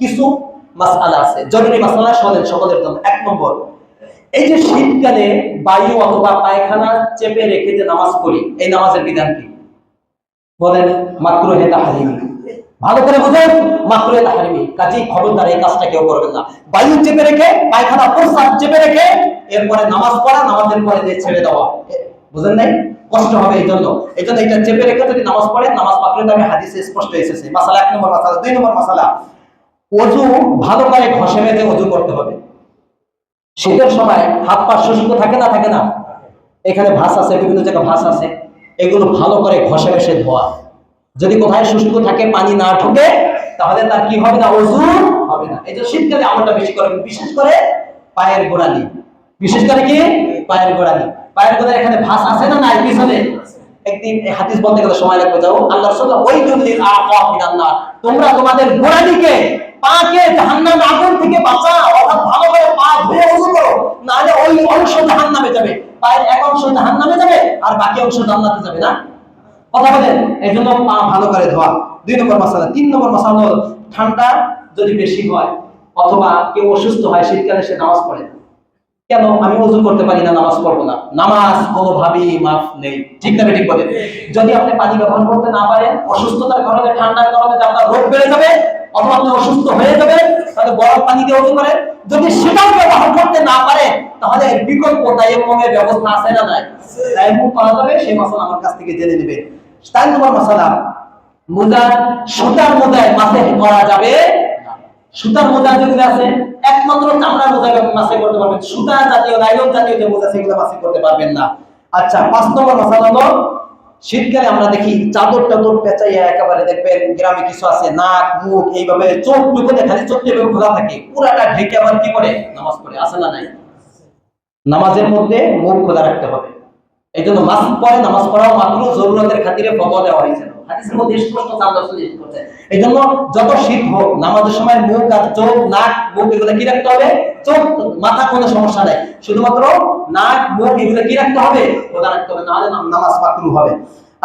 কিছু মাসআলা আছে। জরুরি মাসআলা শোনেন, সকলের জন্য। এক নম্বর, এই যে শীতকালে বায়ু অথবা পায়খানা চেপে রেখে যে নামাজ পড়ি, এই নামাজের বিধান কি? বলেন মাত্র হে তাহারিমি। ভালো করে বুঝেন মাত্র হে তাহারিমি। কাজেই খবরদার এই কাজটা কেউ করবেন না। বায়ু চেপে রেখে, পায়খানা প্রস্রাব চেপে রেখে, এরপরে নামাজ পড়া, নামাজের পরে যে ছেড়ে দেওয়া। বুঝেন নাই? কষ্ট হবে এই জন্য। এই জন্য এটা চেপে রেখে যদি নামাজ পড়েন, নামাজ পাকড়ে তবে হাদিসে স্পষ্ট এসেছে। মাসালা এক নম্বর মাসালা দুই নম্বর মাসালা অজু ভালো করে ঘষে মেজে অজু করতে হবে। শীতের সময় হাত পা শুষ্ক থাকে না থাকে না? এখানে ভাস আছে, বিভিন্ন জায়গায় ভাস আছে। এগুলো ভালো করে ঘষে মেশে ধোয়া। যদি কোথায় শুষ্ক থাকে, পানি না ঢুকে, তাহলে তার কি হবে না? অজু হবে না। এই যে শীতকালে আমলটা বেশি করে বিশেষ করে পায়ের গোড়ালি। বিশেষ করে কি? পায়ের গোড়ালি। পায়ের গোড়ালি এখানে ভাস আছে না নাই? পিছনে? একদিন হাদিস বলতে গেলে সময় লাগবে, যাও। ওই মিনান্নার। তোমরা তোমাদের পাকে জাহান্নাম আগুন থেকে বাঁচাও, অর্থাৎ ভালো করে পা ধুয়ে ওযু করো, নাহলে ওই অংশ জাহান্নামে যাবে। পায়ের এক অংশ জাহান্নামে যাবে, আর বাকি অংশ জান্নাতে যাবে না। কথা বলেন এই জন্য পা ভালো করে ধোয়া। দুই নম্বর মশালা। তিন নম্বর মশালা ঠান্ডা যদি বেশি হয়, অথবা কেউ অসুস্থ হয়, শীতকালে সে নামাজ পড়ে না। কেন আমি ওযু করতে পারি না, নামাজ পড়ব না? নামাজ কোনোভাবেই মাফ নেই। ঠিক না ঠিক বলেন যদি আপনি পানি ব্যবহার করতে না পারেন, অসুস্থতার কারণে, ঠান্ডার কারণে আপনার রোগ বেড়ে যাবে, অথবা আপনি অসুস্থ হয়ে যাবেন তাহলে গরম পানি দিয়ে ওযু করেন। যদি সেটাও ব্যবহার করতে না পারে, তাহলে বিকল্প তাইয়াম্মুমের ব্যবস্থা আছে না নাই? তাইয়াম্মুম করা যাবে, সেই মশলা আমার কাছ থেকে জেনে নেবে। চার নম্বর মশলা মোজা সুতার মোজায় মাসে করা যাবে সুতার মোজা যেগুলো আছে, একমাত্র মাসে করতে পারবেন। সুতা জাতীয়, নাইলন জাতীয় যে মোজা সেগুলো বাছাই করতে পারবেন না। আচ্ছা পাঁচ নম্বর মশাল হলো, শীতকালে আমরা দেখি চাদর টাদর পেঁচাইয়া একেবারে দেখবেন গ্রামে কিছু আছে, নাক, মুখ, এইভাবে চোখ টুকু খালি চোখ এভাবে খোলা থাকে। পুরাটা ঢেকে আবার কি করে? নামাজ পড়ে। আসে না নাই? নামাজের মধ্যে মুখ খোলা রাখতে হবে। এই জন্য মাস্ক পরে নামাজ পড়াও মাত্র জরুরতের খাতিরে ফতোয়া দেওয়া হয়েছে। হাদিসের মধ্যে স্পষ্ট করছে। এই জন্য যত শীত হোক, নামাজের সময় মুখ আর চোখ, নাক, মুখ, এগুলো কি রাখতে হবে? চোখ, মাথা কোনো সমস্যা নেই। শুধুমাত্র নাক, মুখ, এগুলো কি রাখতে হবে? রাখতে হবে, নাহলে নামাজ পাকরু হবে।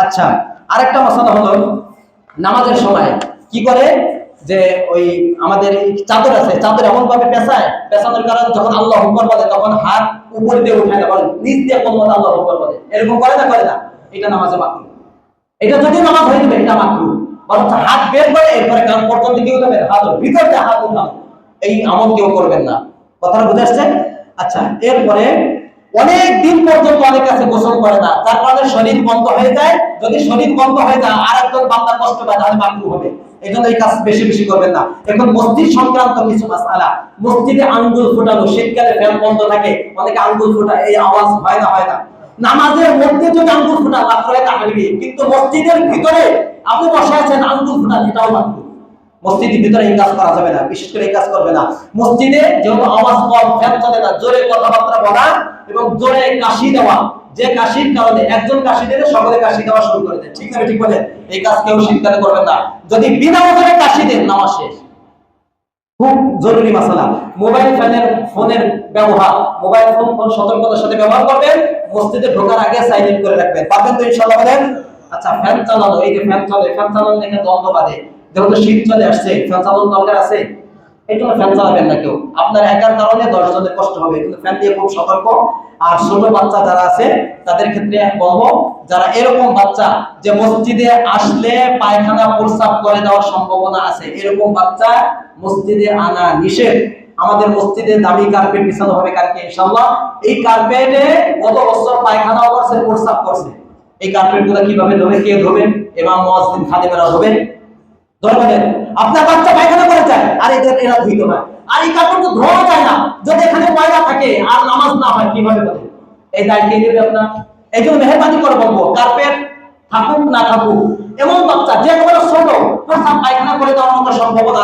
আচ্ছা আরেকটা মশলা হলো নামাজের সময় কি করে? যে ওই আমাদের চাদর আছে, চাদর এমন ভাবে পেঁচায়, পেঁচানোর কারণে যখন আল্লাহ হুকর বলে তখন হাত উপর দিয়ে উঠায় না বলে নিচ দিয়ে কোন মতো আল্লাহ হুকর বলে এরকম করে না করে না। এটা নামাজে মাকরু এটা যদি নামাজ হয়ে যাবে, এটা মাকরু বরঞ্চ হাত বের করে, এরপরে কান পর্যন্ত হাত হাত এই আমল কেউ করবেন না। কথাটা বুঝে আসছে? আচ্ছা এরপরে অনেক দিন পর্যন্ত অনেক কাছে গোসল করে না। তার কারণে শরীর বন্ধ হয়ে যায়। যদি শরীর বন্ধ হয়ে যায় আর একজন বান্দা কষ্ট পায়, তাহলে মাকরু হবে। এই জন্য এই কাজ বেশি বেশি করবেন না। এখন মসজিদ সংক্রান্ত কিছু মাসালা মসজিদে আঙ্গুল ফোটানো, শীতকালে ফ্যান বন্ধ থাকে, অনেকে আঙ্গুল ফোটা এই আওয়াজ হয় না হয় না। নামাজের মধ্যে যদি আঙ্গুল ফোটা মাত্র এটা হারিবি কিন্তু মসজিদের ভিতরে আপনি বসে আছেন, আঙ্গুল ফোটা এটাও মাত্র মসজিদের ভিতরে এই কাজ করা যাবে না, বিশেষ করে এই কাজ করবে না। মসজিদে যেহেতু আওয়াজ কম, ফ্যান চলে না, জোরে কথাবার্তা বলা এবং জোরে কাশি দেওয়া যে কাশির কারণে একজন কাশি দিলে সকলে কাশি দেওয়া শুরু করে দেয়। ঠিক আছে ঠিক বলে এই কাজ কেউ শীতকালে করবেন না। যদি বিনা ওজনে কাশি দেন, নামাজ শেষ। খুব জরুরি মাসালা। মোবাইল ফোনের ফোনের ব্যবহার, মোবাইল ফোন ফোন সতর্কতার সাথে ব্যবহার করবেন, মসজিদে ঢোকার আগে সাইন ইন করে রাখবেন। পারবেন তো ইনশাআল্লাহ বলেন? আচ্ছা ফ্যান চালানো, এই যে ফ্যান চলে, ফ্যান চালানো দেখে দ্বন্দ্ব বাদে যেহেতু শীত চলে আসছে, ফ্যান চালানোর দরকার আছে? জন্য ফ্যান চালাবেন না কেউ। আপনার একার কারণে দশ জনের কষ্ট হবে, কিন্তু ফ্যান দিয়ে খুব সতর্ক। আর ছোট বাচ্চা যারা আছে, তাদের ক্ষেত্রে বলব, যারা এরকম বাচ্চা যে মসজিদে আসলে পায়খানা প্রস্রাব করে দেওয়ার সম্ভাবনা আছে, এরকম বাচ্চা মসজিদে আনা নিষেধ। আমাদের মসজিদে দামি কার্পেট বিছানো হবে কালকে, ইনশাআল্লাহ। এই কার্পেটে গত বছর পায়খানা করছে প্রস্রাব করছে। এই কার্পেটগুলো কীভাবে ধোবে, কে ধোবে? এমাম মুয়াজ্জিন খাদেমেরা ধোবে। ধরবেন আপনার বাচ্চা পায়খানা করে আর এদের এরা ধুইতে পারে আর এই কাপড় তো ধোয়া যায় না। যদি এখানে থাকে, আর নামাজ না হয়, কীভাবে করে এই দায় কে আপনার? এই জন্য মেহরবানি করে বলব কার্পেট থাকুক না থাকুক, এমন বাচ্চা, যে একেবারে ছোট পায়খানা করে দেওয়ার মতো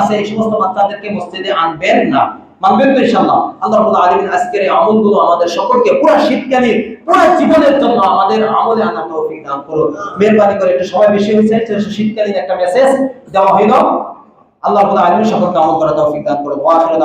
আছে, এই সমস্ত বাচ্চাদেরকে মসজিদে আনবেন না। মানবেন তো ইনশাআল্লাহ। আল্লাহ রাব্বুল আলামিন আজকের এই আমলগুলো আমাদের সকলকে পুরো শীতকালীন পুরো জীবনের জন্য আমাদের আমলে আনার তৌফিক দান করুন। মেহেরবানি করে একটু সময় বেশি হয়েছে শীতকালীন একটা মেসেজ দেওয়া হইল। আল্লাহ রাব্বুল আলামিন সকলকে আমল করা তৌফিক দান করুন। ওয়া আখিরু